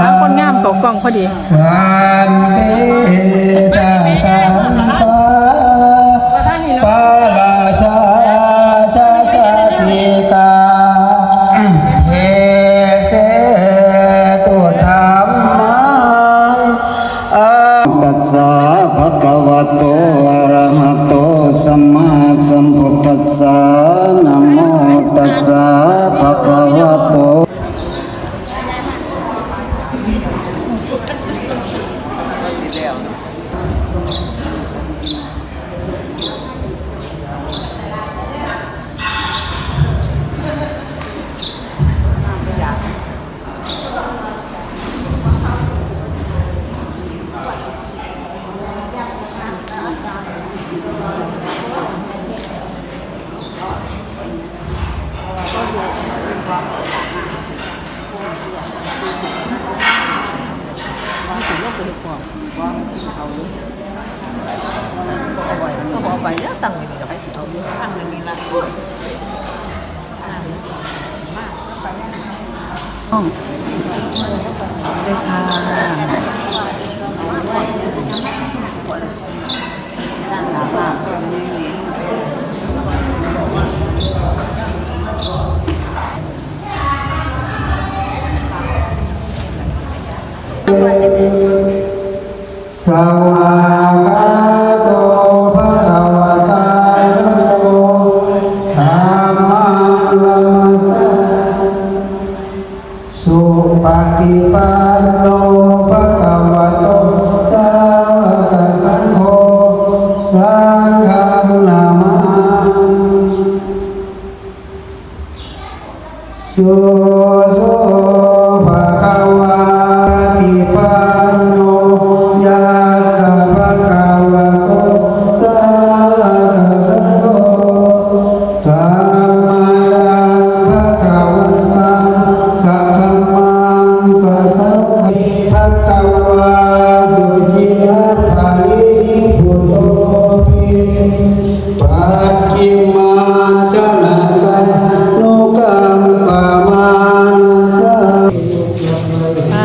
หาคนงามตกกล้องพอดีสันติจาสันตาปาราชาชาชาติกาเทเสตุธรรมังอะตัสสะภะคะวะโตอะระหะโตสัมมาสัมพุทธัสสะนะโมตัสสะ ก้วก็อยู่ในความอยากมาก เขาบอกไปแล้วตั้งอยู่นี่กับไปสิเอาอยู่ข้งหนึงนี่ละเลยค่ะสวา ก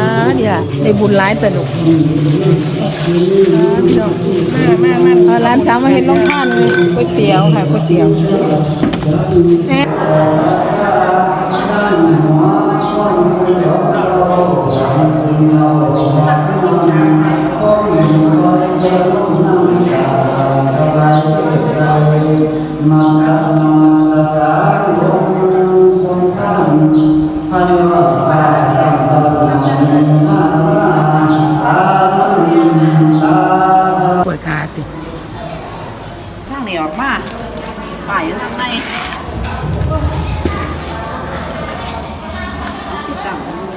อ่าเดี๋ยวได้บุญร้ายแต่ลูกมามามาร้านสาวมาเห็นน้องท่านก๋วยเตี๋ยวค่ะก๋วยเตี๋ยว ตั้งอย่าง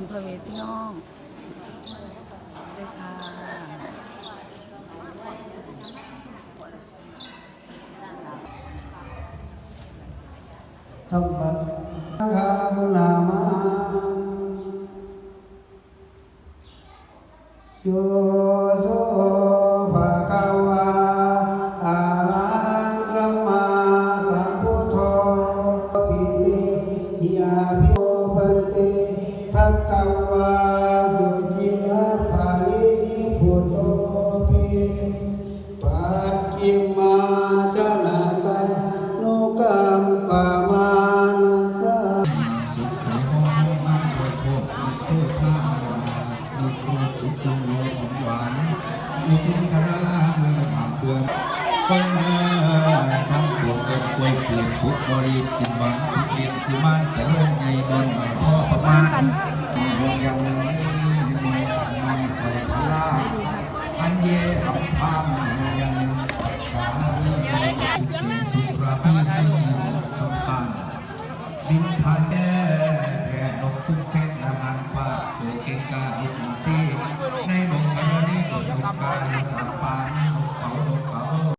บุญพระเวทพี่น้องเลยค่ะธรรมะข้านามา ความสุขคุณโลของหวานมีทุนทราไม่หมเบื่อกล้วยทั้งวงเอิญกล้วยเตียนสุกบริบกินหวานสุกเลี้ยงคือมันเจริญไงดอนพ่อประมาณวงอย่างนึ่งไม่ใส่พลาอันเย่อับพามอย่างหนึ่งสามีสุราพีให้มีคำตันบินผ่านแดนแผ่นกฟุ้งเฟ้นทางานฟ้าตัวเก่งกาลุกสี